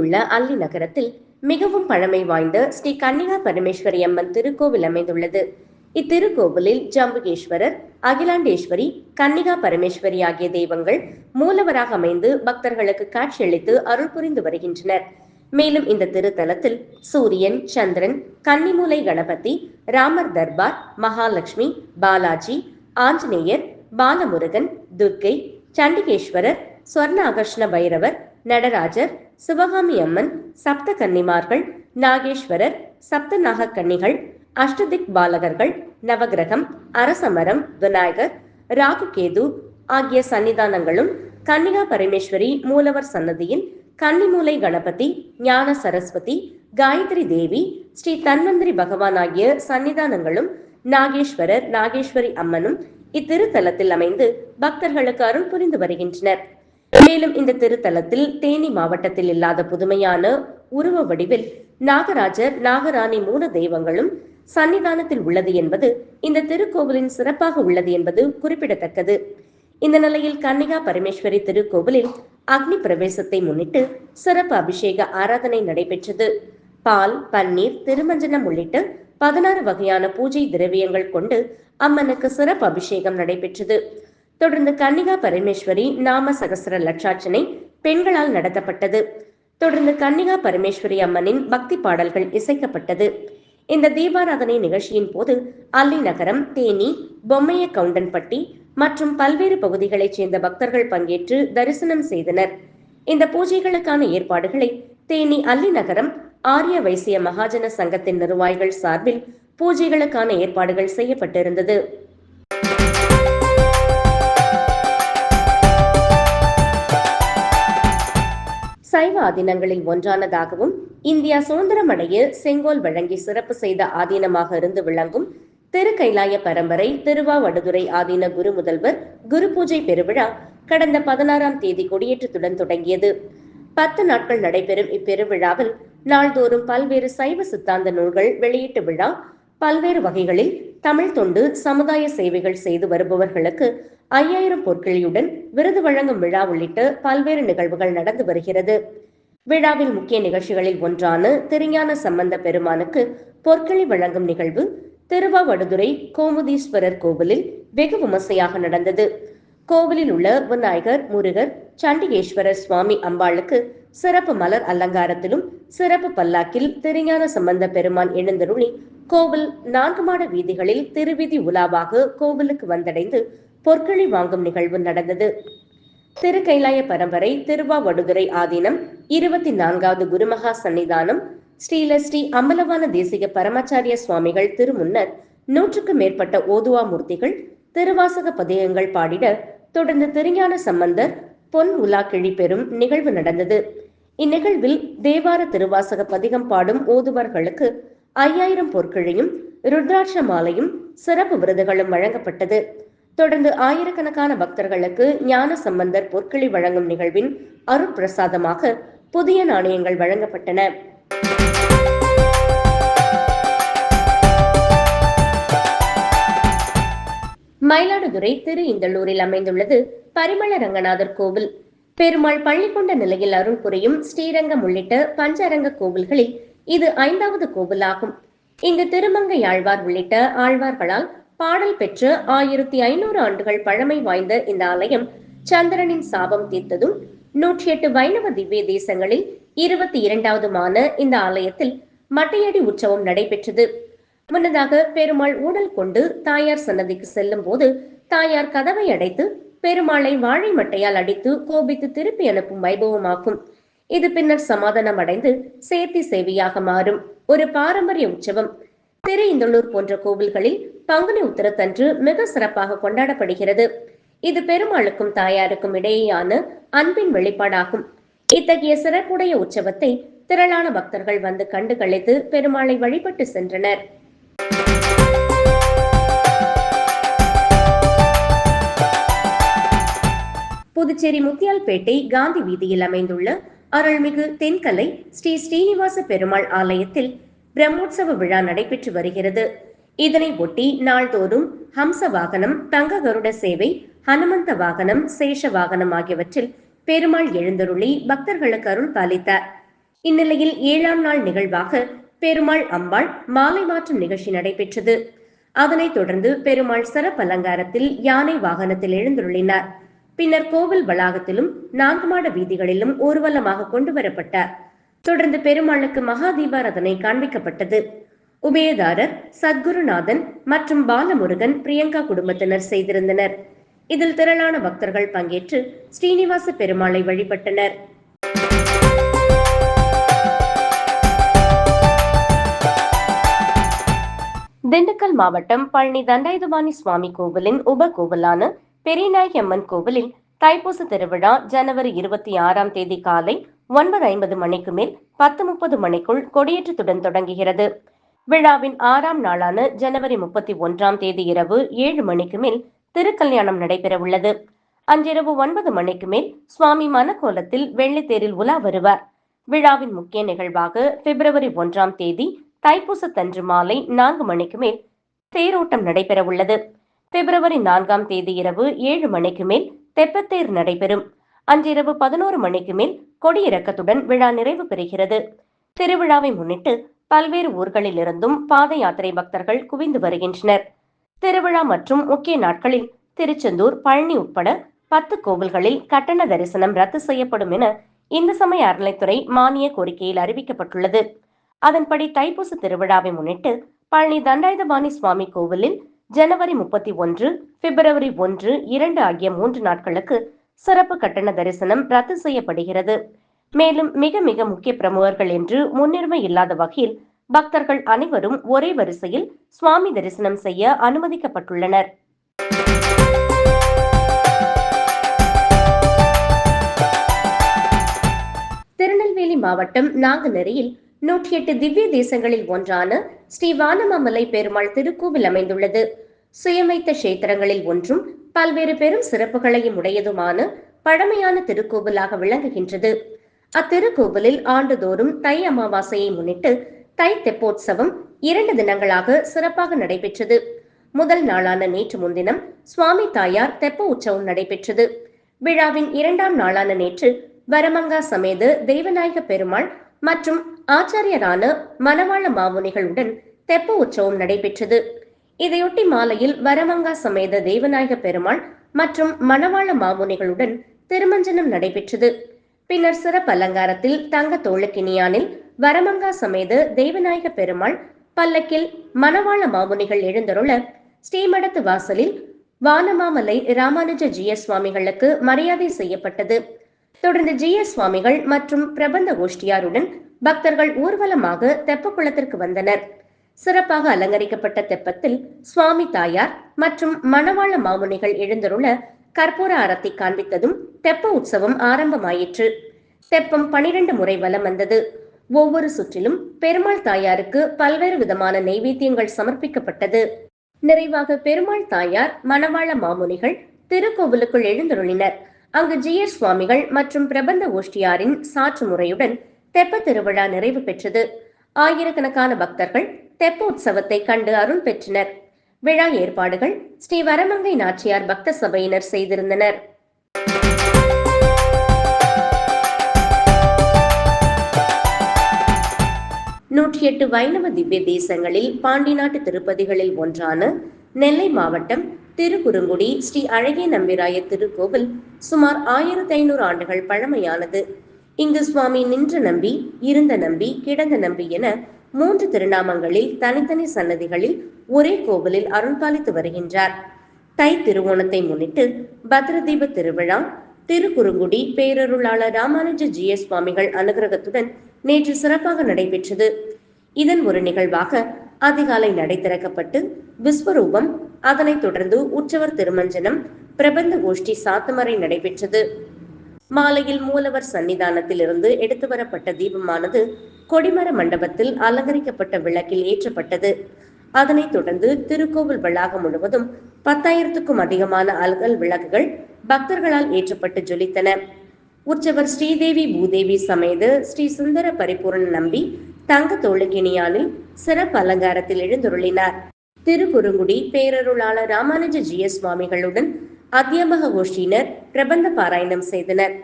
உள்ள அல்லி நகரத்தில் மிகவும் பழமை வாய்ந்த ஸ்ரீ கன்னிகா பரமேஸ்வரி அம்மன் திருக்கோவில் அமைந்துள்ளது. இத்திருக்கோவிலில் ஜம்புகேஸ்வரர் அகிலாண்டேஸ்வரி கன்னிகா பரமேஸ்வரி ஆகிய தெய்வங்கள் மூலவராக அமைந்து பக்தர்களுக்கு காட்சியளித்து அருள் புரிந்து வருகின்றனர். மேலும் இந்த திருத்தலத்தில் சூரியன் சந்திரன் கன்னிமூலை கணபதி ராமர் தர்பார் மகாலட்சுமி பாலாஜி ஆஞ்சநேயர் பாலமுருகன் துர்க்கை சண்டிகேஸ்வரர் ஸ்வர்ண பைரவர் நடராஜர் சிவகாமி அம்மன் சப்த கன்னிமார்கள் நாகேஸ்வரர் சப்த நாகக்கன்னிகள் அஷ்டதிக் பாலகர்கள் நவகிரகம் அரசமரம் விநாயகர் ராகுகேது ஆகிய சன்னிதானங்களும் கன்னிகா பரமேஸ்வரி மூலவர் சன்னதியில் கன்னிமூலை கணபதி ஞான சரஸ்வதி காயத்ரி தேவி ஸ்ரீ தன்வந்திரி பகவான் ஆகிய சன்னிதானங்களும் நாகேஸ்வரர் நாகேஸ்வரி அம்மனும் இத்திருத்தலத்தில் அமைந்து பக்தர்களுக்கு அருள் புரிந்து வருகின்றனர். மேலும் இந்த திருத்தலத்தில் தேனி மாவட்டத்தில் இல்லாத புதுமையான உருவ வடிவில் நாகராஜர் நாகராணி மூல தெய்வங்களும் சன்னிதானத்தில் உள்ளது என்பது இந்த திருக்கோவிலின் சிறப்பாக உள்ளது என்பது குறிப்பிடத்தக்கது. இந்த நிலையில் கன்னிகா பரமேஸ்வரி திருக்கோவிலில் அக்னி பிரவேசத்தை முன்னிட்டு சிறப்பு அபிஷேக ஆராதனை நடைபெற்றது. பால் பன்னீர் திருமஞ்சனம் உள்ளிட்ட பதினாறு வகையான பூஜை திரவியங்கள் கொண்டு அம்மனுக்கு சிறப்பு அபிஷேகம் நடைபெற்றது. தொடர்ந்து கன்னிகா பரமேஸ்வரி நாம சகசர லட்சார்ச்சனை பெண்களால் நடத்தப்பட்டது. தொடர்ந்து கன்னிகா பரமேஸ்வரி அம்மனின் பக்தி பாடல்கள் இசைக்கப்பட்டது. இந்த தீபாராதனை நிகழ்ச்சியின் போது அல்லி நகரம் தேனி பொம்மைய கவுண்டன்பட்டி மற்றும் பல்வேறு பகுதிகளைச் சேர்ந்த பக்தர்கள் பங்கேற்று தரிசனம் செய்தனர். இந்த பூஜைகளுக்கான ஏற்பாடுகளை தேனி அல்லி நகரம் ஆரிய வைசிய மகாஜன சங்கத்தின் நிர்வாகிகள் சார்பில் பூஜைகளுக்கான ஏற்பாடுகள் செய்யப்பட்டிருந்தது. சைவ ஆதீனங்களில் ஒன்றானதாகவும் இந்தியா சுதந்திரமடைய செங்கோல் வழங்கி சிறப்பு செய்த ஆதீனமாக இருந்து விளங்கும் திரு கைலாய பரம்பரை திருவாவடுதுறை ஆதீன குரு முதல்வர் குரு பூஜை பெருவிழா கடந்த பதினாறாம் தேதி கொடியேற்றத்துடன் தொடங்கியது. பத்து நாட்கள் நடைபெறும் இப்பெருவிழாவில் நாள்தோறும் பல்வேறு சைவ சித்தாந்த நூல்கள் வெளியீட்டு விழா பல்வேறு வகைகளில் தமிழ் தொண்டு சமுதாய சேவைகள் செய்து வருபவர்களுக்கு ஐயாயிரம் பொற்கிழியுடன் விருது வழங்கும் விழா உள்ளிட்ட பல்வேறு நிகழ்வுகள் நடந்து வருகிறது. விழாவில் முக்கிய நிகழ்ச்சிகளில் ஒன்றான திருஞான சம்பந்த பெருமானுக்கு பொற்களி வழங்கும் நிகழ்வு திருவாவடுதுறை கோமுதீஸ்வரர் கோவிலில் வெகு விமர்சையாக நடந்தது. கோவிலில் உள்ள விநாயகர் முருகர் சண்டிகேஸ்வரர் சுவாமி அம்பாளுக்கு சிறப்பு மலர் அலங்காரத்திலும் சிறப்பு பல்லாக்கில் திருஞான சம்பந்த பெருமான் எழுந்தருளி கோவில் நான்கு மாட வீதிகளில் திருவிதி உலாவாக கோவிலுக்கு வந்தடைந்து பொற்களி வாங்கும் நிகழ்வு நடந்தது. திருக்கைலாய பரம்பரை திருவாவடுதுறை ஆதீனம் இருபத்தி நான்காவது குருமகா சன்னிதானம் ஸ்ரீலஸ்ரீ அம்பலவான தேசிக பரமாச்சாரிய சுவாமிகள் திருமுன்னர் நூற்றுக்கும் மேற்பட்ட ஓதுவா மூர்த்திகள் திருவாசக பதிகங்கள் பாடிட தொடர்ந்து திருஞான சம்பந்தர் பொன் உலா கிழி பெறும் நிகழ்வு நடந்தது. இந்நிகழ்வில் தேவார திருவாசக பதிகம் பாடும் ஓதுவர்களுக்கு ஐயாயிரம் பொற்கிழையும் ருத்ராட்ச மாலையும் சிறப்பு விருதுகளும் வழங்கப்பட்டது. தொடர்ந்து ஆயிரக்கணக்கான பக்தர்களுக்கு ஞான சம்பந்தர் பொற்கிழி வழங்கும் நிகழ்வின் அருட்பிரசாதமாக புதிய நாணயங்கள் வழங்கப்பட்டன. மயிலாடுதுறை திரு இந்தளூரில் அமைந்துள்ளது பரிமள ரங்கநாதர் கோவில். பெருமாள் பள்ளி கொண்ட நிலையில் அருள் புரியும் ஸ்ரீரங்கம் உள்ளிட்ட பஞ்சரங்க கோவில்களில் இது ஐந்தாவது கோவிலாகும். இங்கு திருமங்கை ஆழ்வார் உள்ளிட்ட ஆழ்வார்களால் பாடல் பெற்ற ஆயிரத்தி ஐநூறு ஆண்டுகள் பழமை வாய்ந்த இந்த ஆலயம் சந்திரனின் சாபம் தீர்த்ததும் நூற்றி எட்டு வைணவ திவ்ய தேசங்களில் இருபத்தி இரண்டாவதுமான இந்த ஆலயத்தில் மட்டையடி உற்சவம் நடைபெற்றது. முன்னதாக பெருமாள் ஊடல் கொண்டு தாயார் சன்னதிக்கு செல்லும் போது தாயார் கதவை அடைத்து பெருமாளை வாழை மட்டையால் அடித்து கோபித்து திருப்பி அனுப்பும் வைபவமாகும். இது பின்னர் சமாதானம் அடைந்து சேர்த்தி சேவையாக மாறும். ஒரு பாரம்பரிய உற்சவம். திரு இந்தளூர் போன்ற கோவில்களில் பங்குனி உத்தரத்தன்று மிக சிறப்பாக கொண்டாடப்படுகிறது. இது பெருமாளுக்கும் தாயாருக்கும் இடையேயான அன்பின் வெளிப்பாடாகும். இத்தகைய சிறப்புடைய உற்சவத்தை திரளான பக்தர்கள் வந்து கண்டு கழித்து பெருமாளை வழிபட்டு சென்றனர். புதுச்சேரி முத்தியால்பேட்டை காந்தி வீதியில் அமைந்துள்ள அருள்மிகு தென்கலை ஸ்ரீ ஸ்ரீனிவாச பெருமாள் ஆலயத்தில் பிரம்மோற்சவ விழா நடைபெற்று வருகிறது. இதனை ஒட்டி நாள்தோறும் ஹம்ச வாகனம் தங்க கருட சேவை ஹனுமந்த வாகனம் சேஷ வாகனம் ஆகியவற்றில் பெருமாள் எழுந்தருளி பக்தர்களுக்கு அருள் பாலித்தார். இந்நிலையில் ஏழாம் நாள் நிகழ்வாக பெருமாள் அம்பாள் மாலை மாற்றும் நிகழ்ச்சி நடைபெற்றது. அதனைத் தொடர்ந்து பெருமாள் சிறப்பு அலங்காரத்தில் யானை வாகனத்தில் எழுந்துள்ளினார் பின்னர் கோவில் வளாகத்திலும் நான்கு மாட வீதிகளிலும் ஊர்வலமாக கொண்டு வரப்பட்டார் தொடர்ந்து பெருமாளுக்கு மகா தீபாரதனை காண்பிக்கப்பட்டது. உபயதாரர் சத்குருநாதன் மற்றும் பாலமுருகன் பிரியங்கா குடும்பத்தினர் செய்திருந்தனர். இதில் திரளான பக்தர்கள் பங்கேற்று ஸ்ரீனிவாச பெருமாளை வழிபட்டனர். திண்டுக்கல் மாவட்டம் பழனி தண்டாயுதபாணி சுவாமி கோவிலின் உப கோவிலான பெரியநாயகி அம்மன் கோவிலில் தைப்பூச திருவிழா ஜனவரி இருபத்தி ஆறாம் தேதி காலை ஒன்பது ஐம்பது மணிக்கு மேல் பத்து முப்பது மணிக்குள் கொடியேற்றத்துடன் தொடங்குகிறது. விழாவின் ஆறாம் நாளான ஜனவரி முப்பத்தி ஒன்றாம் தேதி இரவு ஏழு மணிக்கு மேல் திருக்கல்யாணம் நடைபெறவுள்ளது. அன்றிரவு ஒன்பது மணிக்கு மேல் சுவாமி மனக்கோலத்தில் வெள்ளித்தேரில் உலா வருவார். விழாவின் முக்கிய நிகழ்வாக பிப்ரவரி ஒன்றாம் தேதி தைப்பூசத்தன்று மாலை நான்கு மணிக்கு மேல் தேரோட்டம் நடைபெறவுள்ளது. பிப்ரவரி நான்காம் தேதி இரவு ஏழு மணிக்கு மேல் தெப்பத்தேர் நடைபெறும். அன்றிரவு பதினோரு மணிக்கு மேல் கொடியிறக்கத்துடன் விழா நிறைவு பெறுகிறது. திருவிழாவை முன்னிட்டு பல்வேறு ஊர்களில் இருந்தும் பாத யாத்திரை பக்தர்கள் குவிந்து வருகின்றனர். திருவிழா மற்றும் முக்கிய நாட்களில் திருச்செந்தூர் பழனி உட்பட பத்து கோவில்களில் கட்டண தரிசனம் ரத்து செய்யப்படும் என இந்து சமய அறநிலைத்துறை மானிய கோரிக்கையில் அறிவிக்கப்பட்டுள்ளது. அதன்படி தைப்பூச திருவிழாவை முன்னிட்டு பழனி தண்டாயுதபாணி சுவாமி கோவிலில் ஜனவரி முப்பத்தி ஒன்று பிப்ரவரி ஒன்று இரண்டு ஆகிய மூன்று நாட்களுக்கு சிறப்பு கட்டண தரிசனம் ரத்து செய்யப்படுகிறது. மேலும் மிக மிக முக்கிய பிரமுகர்கள் என்று முன்னுரிமை இல்லாத வகையில் பக்தர்கள் அனைவரும் ஒரே வரிசையில் சுவாமி தரிசனம் செய்ய அனுமதிக்கப்பட்டுள்ளனர். திருநெல்வேலி மாவட்டம் நாங்குநேரியில் நூற்றி எட்டு திவ்ய தேசங்களில் ஒன்றான ஸ்ரீ வானமாமலை பெருமாள் திருக்கோவில் அமைந்துள்ளது. சுயமைத்த கஷேத்திரங்களில் ஒன்றும் பல்வேறு பெரும் சிறப்புகளையும் உடையதுமான பழமையான திருக்கோவிலாக விளங்குகின்றது. அத்திருக்கோவிலில் ஆண்டுதோறும் தை அமாவாசையை முன்னிட்டு தை தெப்போத்சவம் இரண்டு தினங்களாக சிறப்பாக நடைபெற்றது. முதல் நாளான நேற்று முன்தினம் சுவாமி தாயார் தெப்ப உற்சவம் நடைபெற்றது. விழாவின் இரண்டாம் நாளான நேற்று வரமங்கா சமேத தெய்வநாயக பெருமாள் மற்றும் ஆச்சாரியரான மணவாள மாமுனிகளுடன் தெப்ப உற்சவம் நடைபெற்றது. இதையொட்டி மாலையில் வரமங்கா சமேத தேவநாயக பெருமாள் மற்றும் மணவாள மாமுனிகளுடன் திருமஞ்சனம் நடைபெற்றது. பின்னர் சிறப்பு அலங்காரத்தில் தங்க தோளுக்கினியானில் வரமங்கா சமேத தேவநாயக பெருமாள் பல்லக்கில் மணவாள மாமுனிகள் எழுந்தருள ஸ்ரீமடத்து வாசலில் வானமாமலை ராமானுஜ ஜி சுவாமிகளுக்கு மரியாதை செய்யப்பட்டது. தொடர்ந்து ஜி எஸ் சுவாமிகள் மற்றும் பிரபந்த கோஷ்டியாருடன் பக்தர்கள் ஊர்வலமாக தெப்பக்குளத்திற்கு வந்தனர். சிறப்பாக அலங்கரிக்கப்பட்ட தெப்பத்தில் சுவாமி தாயார் மற்றும் மணவாள மாமுனிகள் எழுந்தருள கற்பூர அறத்தை காண்பித்ததும் தெப்ப உற்சவம் ஆரம்பமாயிற்று. தெப்பம் பனிரெண்டு முறை வலம் வந்தது. ஒவ்வொரு சுற்றிலும் பெருமாள் தாயாருக்கு பல்வேறு விதமான நெய்வேத்தியங்கள் சமர்ப்பிக்கப்பட்டது. நிறைவாக பெருமாள் தாயார் மணவாள மாமுனிகள் திருக்கோவிலுக்குள் எழுந்தருளினர். அங்கு ஜியர் சுவாமிகள் மற்றும் பிரபந்த ஓஷ்டியாரின் சாற்று முறையுடன் தெப்ப திருவிழா நிறைவு பெற்றது. ஆயிரக்கணக்கான பக்தர்கள் தெப்ப உற்சவத்தை கண்டு அருள் பெற்றனர். விழா ஏற்பாடுகள் ஸ்ரீ வரமங்கை நாச்சியார் பக்த சபையினர் செய்திருந்தனர். நூற்றி எட்டு வைணவ திவ்ய தேசங்களில் பாண்டி நாட்டு திருப்பதிகளில் ஒன்றான நெல்லை மாவட்டம் திருக்குறுங்குடி ஸ்ரீ அழகிய நம்பிராய திருக்கோவில் சுமார் ஆயிரத்தி ஐநூறு ஆண்டுகள் பழமையானது. இங்கு சுவாமி நின்ற நம்பி இருந்த நம்பி கிடந்த நம்பி என மூன்று திருநாமங்களில் தனித்தனி சன்னதிகளில் ஒரே கோவிலில் அருள்பாலித்து வருகின்றார். தை திருவோணத்தை முன்னிட்டு பத்ரதீப திருவிழா திருக்குறுங்குடி பேரருளாளர் ராமானுஜ ஜி. எஸ். சுவாமிகள் அனுகிரகத்துடன் நேற்று சிறப்பாக நடைபெற்றது. இதன் ஒரு நிகழ்வாக அதிகாலை நடை திறக்கப்பட்டு விஸ்வரூபம் அதனைத் தொடர்ந்து உற்சவர் திருமஞ்சனம் பிரபந்த கோஷ்டி சாத்துமறை நடைபெற்றது. மாலையில் மூலவர் சன்னிதானத்தில் இருந்து எடுத்து வரப்பட்ட தீபமானது கொடிமர மண்டபத்தில் அலங்கரிக்கப்பட்ட விளக்கில் ஏற்றப்பட்டது. அதனைத் தொடர்ந்து திருக்கோவில் வளாகம் முழுவதும் பத்தாயிரத்துக்கும் அதிகமான அல்கல் விளக்குகள் பக்தர்களால் ஏற்றப்பட்டு ஜொலித்தன. உற்சவர் ஸ்ரீதேவி பூதேவி சமேத ஸ்ரீ சுந்தர பரிபூரண நம்பி தங்க தோளுகிணியானில் சிறப்பு அலங்காரத்தில் எழுந்துருளினார். திருக்குறுங்குடி பேரருளாளர் ராமானுஜ ஜி சுவாமிகளுடன் அத்தியாபக கோஷ்டியினர் பிரபந்த பாராயணம் செய்தனர்.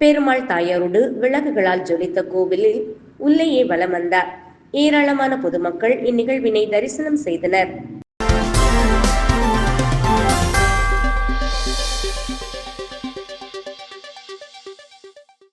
பெருமாள் தாயாரோடு விளக்குகளால் ஜொலித்த கோவிலில் உள்ளேயே வலம் வந்தார். ஏராளமான பொதுமக்கள் இந்நிகழ்வினை தரிசனம் செய்தனர்.